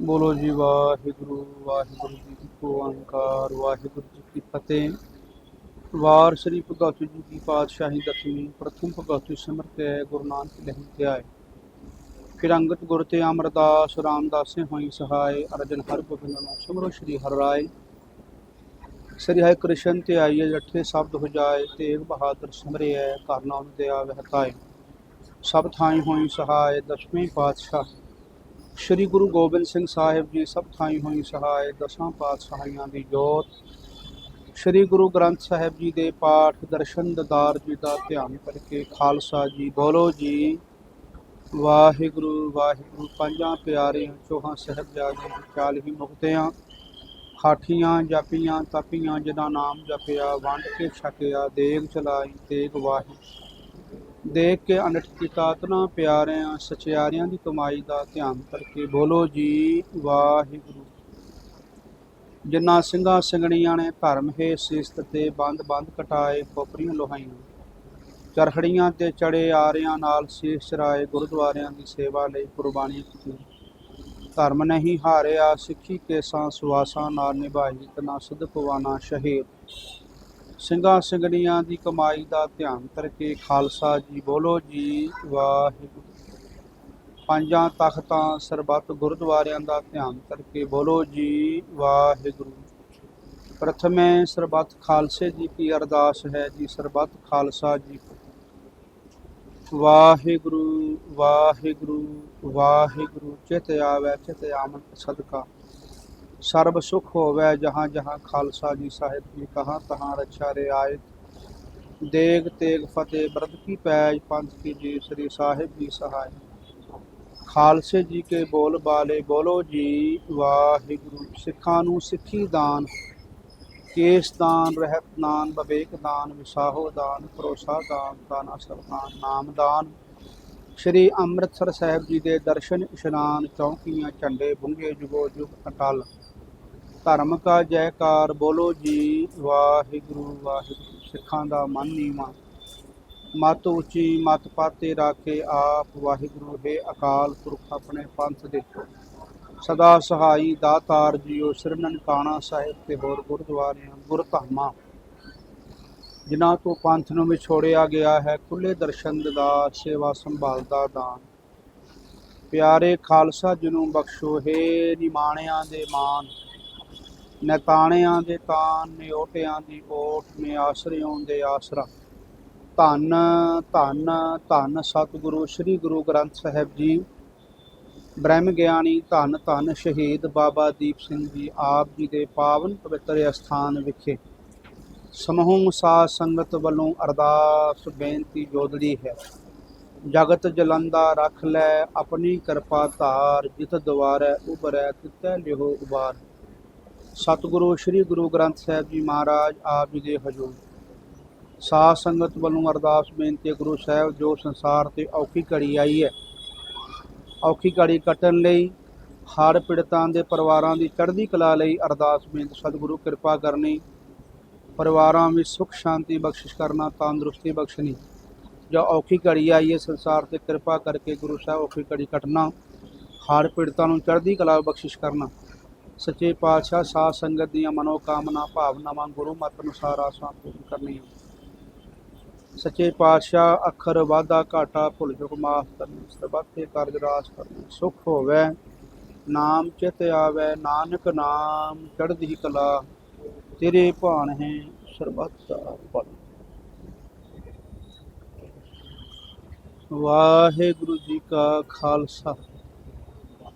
ਬੋਲੋ ਜੀ, ਵਾਹਿਗੁਰੂ ਵਾਹਿਗੁਰੂ ਜੀ ਕੀ ਓੰਕਾਰ, ਵਾਹਿਗੁਰੂ ਜੀ ਕੀ ਫਤਿਹ। ਵਾਰ ਸ੍ਰੀ ਭਗਤ ਜੀ ਕੀ ਪਾਤਸ਼ਾਹੀ ਦਸਵੀਂ, ਪ੍ਰਥਮ ਭਗਤ ਸਿਮਰਤ ਹੈ, ਗੁਰੂ ਨਾਨਕ ਲਹਿ ਤੇ ਆਏ। ਫਿਰ ਅੰਗਤ ਗੁਰ ਤੇ ਅਮਰਦਾਸ, ਰਾਮਦਾਸੇ ਹੋਈ ਸਹਾਇ ਅਰਜਨ ਹਰ ਗੋਬਿੰਦ ਸਿਮਰੋ ਸ੍ਰੀ ਹਰਿ ਰਾਏ। ਸ੍ਰੀ ਹਰਿ ਕ੍ਰਿਸ਼ਨ ਤੇ ਆਈਏ, ਜੱਠੇ ਸ਼ਬਦ ਹੋ ਜਾਏ, ਤੇਗ ਬਹਾਦਰ ਸਿਮਰੇ ਹੈ, ਘਰ ਆਵੇ ਹਤਾਏ ਸਭ ਥਾਈ ਹੋਈ ਸਹਾਇ ਦਸਵੇਂ ਪਾਤਸ਼ਾਹ। ਸ੍ਰੀ ਗੁਰੂ ਗੋਬਿੰਦ ਸਿੰਘ ਸਾਹਿਬ ਜੀ ਸਭ ਥਾਈ ਹੋਈ ਸਹਾਇ ਦਸਾਂ ਪਾਤਸ਼ਾਹੀਆਂ ਦੀ ਜੋਤ। ਸ੍ਰੀ ਗੁਰੂ ਗ੍ਰੰਥ ਸਾਹਿਬ ਜੀ ਦੇ ਪਾਠ ਦਰਸ਼ਨ ਦਦਾਰ ਜੀ ਦਾ ਧਿਆਨ ਕਰਕੇ ਖਾਲਸਾ ਜੀ ਬੋਲੋ ਜੀ। ਵਾਹਿਗੁਰੂ ਵਾਹਿਗੁਰੂ, ਪੰਜਾਂ ਪਿਆਰਿਆਂ, ਚੋਹਾਂ ਸਾਹਿਬਜ਼ਾਦਿਆਂ ਹੀ ਮੁਕਤਿਆਂ, ਹਾਠੀਆਂ, ਜਾਪੀਆਂ, ਤਪੀਆਂ ਜਿਹਦਾ ਨਾਮ ਜਪਿਆ, ਵੰਡ ਕੇ ਛਕਿਆ, ਦੇਗ ਚਲਾਈ ਤੇਗ ਵਾਹੀ। ਦੇਖ ਕੇ ਅਨਟ ਕੀਤਾ ਤਨਾ ਪਿਆਰਿਆਂ, ਸਚਿਆਰਿਆਂ ਦੀ ਕਮਾਈ ਦਾ ਧਿਆਨ ਕਰਕੇ ਬੋਲੋ ਜੀ, ਵਾਹਿਗੁਰੂ। ਜਿਨ੍ਹਾਂ ਸਿੰਘਾਂ ਸਿੰਘਣੀਆਂ ਨੇ ਧਰਮ ਹੈ ਸਿਸਤ ਤੇ ਬੰਦ ਬੰਦ ਕਟਾਏ ਖੋਪਰੀਆਂ ਲੋਹਾਈਆਂ, ਚਰਖੜੀਆਂ ਤੇ ਚੜੇ ਆਰਿਆਂ ਨਾਲ ਸੀਸ ਚਰਾਏ ਗੁਰਦੁਆਰਿਆਂ ਦੀ ਸੇਵਾ ਲਈ ਕੁਰਬਾਨੀ ਕੀਤੀ ਧਰਮ ਨਹੀਂ ਹਾਰਿਆ, ਸਿੱਖੀ ਕੇਸਾਂ ਸੁਆਸਾਂ ਨਾਲ ਨਿਭਾਈ ਤਨਾ ਸਦਕਵਾਨਾ ਸ਼ਹੀਦ। ਸਿੰਘਾਂ ਸਿੰਘਣੀਆਂ ਦੀ ਕਮਾਈ ਦਾ ਧਿਆਨ ਕਰਕੇ ਖਾਲਸਾ ਜੀ ਬੋਲੋ ਜੀ ਵਾਹਿਗੁਰੂ। ਪੰਜਾਂ ਤਖਤਾਂ ਸਰਬੱਤ ਗੁਰਦੁਆਰਿਆਂ ਦਾ ਧਿਆਨ ਕਰਕੇ ਬੋਲੋ ਜੀ ਵਾਹਿਗੁਰੂ। ਪ੍ਰਥਮੇ ਸਰਬੱਤ ਖਾਲਸੇ ਜੀ ਕੀ ਅਰਦਾਸ ਹੈ ਜੀ ਸਰਬੱਤ ਖਾਲਸਾ ਜੀ ਵਾਹਿਗੁਰੂ ਵਾਹਿਗੁਰੂ ਵਾਹਿਗੁਰੂ, ਚਿਤ ਆਵੈ, ਚਿਤ ਆਮਨ ਸਦਕਾ। ਸਰਬ ਸੁਖ ਹੋਵੇ, ਜਹਾਂ ਜਹਾਂ ਖਾਲਸਾ ਜੀ ਸਾਹਿਬ ਜੀ ਕਹਾਂ, ਤਹਾਂ ਰਛਾ ਰਿਆਇਤ ਦੇਗ ਤੇਗ ਫਤਿਹ ਬਰਦ ਕੀ ਪੈਜ, ਪੰਥ ਕੀ ਜੀ ਸ੍ਰੀ ਸਾਹਿਬ ਜੀ ਸਹਾਇ ਖਾਲਸੇ ਜੀ ਕੇ ਬੋਲ ਬਾਲੇ, ਬੋਲੋ ਜੀ ਵਾਹਿਗੁਰੂ। ਸਿੱਖਾਂ ਨੂੰ ਸਿੱਖੀ ਦਾਨ, ਕੇਸ ਦਾਨ, ਰਹਿਤ ਦਾਨ ਬਵੇਕ ਦਾਨ, ਵਿਸਾਹੋ ਦਾਨ, ਭਰੋਸਾ ਦਾਨ, ਤਾਨਾ ਸਰਦਾਨ ਨਾਮ ਦਾਨ। ਸ਼੍ਰੀ ਅੰਮ੍ਰਿਤਸਰ ਸਾਹਿਬ ਜੀ ਦੇ ਦਰਸ਼ਨ ਇਸ਼ਨਾਨ, ਚੌਂਕੀਆਂ, ਝੰਡੇ, ਬੁੰਗੇ, ਜੁਗੋ ਜੁਗ, ਅਟਲ। ਧਰਮ ਕਾ ਜੈਕਾਰ ਬੋਲੋ ਜੀ, ਵਾਹਿਗੁਰੂ ਵਾਹਿਗੁਰੂ, ਸਿੱਖਾਂ ਦਾ ਮਨ ਨੀਵਾ। ਮਤ ਉੱਚੀ, ਮਤ ਪਾਤੇ ਰਾਖੇ ਆਪ, ਵਾਹਿਗੁਰੂ, ਹੈ ਅਕਾਲ ਪੁਰਖ, ਆਪਣੇ ਪੰਥ ਦੇ। ਸਦਾ ਸਹਾਈ ਦਾਤਾਰ ਜੀਓ, ਸ੍ਰੀ ਨਨਕਾਣਾ ਸਾਹਿਬ ਤੇ ਹੋਰ ਗੁਰਦੁਆਰਿਆਂ ਗੁਰਧਾਮਾਂ ਜਿਨ੍ਹਾਂ ਤੋਂ ਪੰਥ ਨੂੰ ਵਿਛੋੜਿਆ ਗਿਆ ਹੈ ਖੁੱਲੇ ਦਰਸ਼ਨ ਦਾ, ਸੇਵਾ ਸੰਭਾਲ ਦਾ ਦਾਨ। ਪਿਆਰੇ ਖਾਲਸਾ ਜੀ ਬਖਸ਼ੋ, ਹੈ ਨਿਮਾਣਿਆਂ ਦੇ ਮਾਨ। ਨੈਤਾਣਿਆਂ ਦੇ ਤਾਨ ਨਿਓਟਿਆਂ ਦੀ ਓਟ ਨੇ ਆਸਰਿਓਂ ਦੇ ਆਸਰਾ। ਧੰਨ ਧੰਨ ਧੰਨ ਸਤਿਗੁਰੂ, ਸ੍ਰੀ ਗੁਰੂ ਗ੍ਰੰਥ ਸਾਹਿਬ ਜੀ। ਬ੍ਰਹਮ ਗਿਆਨੀ, ਧੰਨ ਧੰਨ ਸ਼ਹੀਦ ਬਾਬਾ ਦੀਪ ਸਿੰਘ ਜੀ, ਆਪ ਜੀ ਦੇ ਪਾਵਨ ਪਵਿੱਤਰ ਅਸਥਾਨ ਵਿਖੇ। ਸਮੂਹ ਸਾਧ ਸੰਗਤ ਵੱਲੋਂ ਅਰਦਾਸ, ਬੇਨਤੀ ਜੋਦੜੀ ਹੈ। ਜਗਤ ਜਲੰਦਾ ਰੱਖ ਲੈ, ਆਪਣੀ ਕਿਰਪਾ ਧਾਰ, ਜਿਤ ਦੁਆਰੈ ਉਬਰੈ ਤਿਤੈ ਲਿਹੋ ਉਬਾਰ। ਸਤਿਗੁਰੂ, ਸ੍ਰੀ ਗੁਰੂ ਗ੍ਰੰਥ ਸਾਹਿਬ ਜੀ ਮਹਾਰਾਜ, ਆਪ ਜੀ ਦੇ ਹਜੂਰ। ਸਾਧ ਸੰਗਤ ਵੱਲੋਂ ਅਰਦਾਸ ਬੇਨਤੀ ਗੁਰੂ ਸਾਹਿਬ ਜੋ ਸੰਸਾਰ ਤੇ ਔਖੀ ਘੜੀ ਆਈ ਹੈ, ਔਖੀ ਘੜੀ ਕੱਟਣ ਲਈ ਹੜ੍ਹ ਪੀੜਤਾਂ ਦੇ ਪਰਿਵਾਰਾਂ ਦੀ ਚੜ੍ਹਦੀ ਕਲਾ ਲਈ ਅਰਦਾਸ ਬੇਨਤੀ, ਸਤਿਗੁਰੂ ਕਿਰਪਾ ਕਰਨੀ। ਪਰਿਵਾਰਾਂ ਵਿੱਚ ਸੁਖ, ਸ਼ਾਂਤੀ ਬਖਸ਼ਿਸ਼ ਕਰਨਾ, ਤੰਦਰੁਸਤੀ ਬਖਸ਼ਣੀ। ਜੋ ਔਖੀ ਘੜੀ ਆਈ ਹੈ, ਸੰਸਾਰ ਤੇ ਕਿਰਪਾ ਕਰਕੇ ਗੁਰੂ ਸਾਹਿਬ ਔਖੀ ਘੜੀ ਕੱਟਣਾ ਹੜ੍ਹ ਪੀੜਤਾਂ ਨੂੰ ਚੜ੍ਹਦੀ ਕਲਾ ਬਖਸ਼ਿਸ਼ ਕਰਨਾ। ਸੱਚੇ ਪਾਤਸ਼ਾਹ ਸਾਧ ਸੰਗਤ ਦੀਆਂ ਮਨੋ ਕਾਮਨਾ ਭਾਵਨਾਵਾਂ ਗੁਰੂ ਮਤ ਅਨੁਸਾਰ ਆਸਾਂ ਪੂਰਨ ਕਰਨੀਆਂ। ਸੱਚੇ ਪਾਤਸ਼ਾਹ ਅੱਖਰ ਵਾਧਾ ਘਾਟਾ ਭੁੱਲ ਚੁੱਕ ਮਾਫ ਕਰਨੀ, ਸਰਬੱਤੇ ਕਾਰਜ ਰਾਸ ਕਰਨੀ, ਸੁਖ ਹੋਵੇ, ਨਾਮ ਚਿਤ ਆਵੇ, ਨਾਨਕ ਨਾਮ ਚੜ੍ਹਦੀ ਕਲਾ, ਤੇਰੇ ਭਾਣ ਹੈ ਸਰਬੱਤ ਦਾ ਪਲ ਵਾਹਿਗੁਰੂ ਜੀ ਕਾ ਖਾਲਸਾ।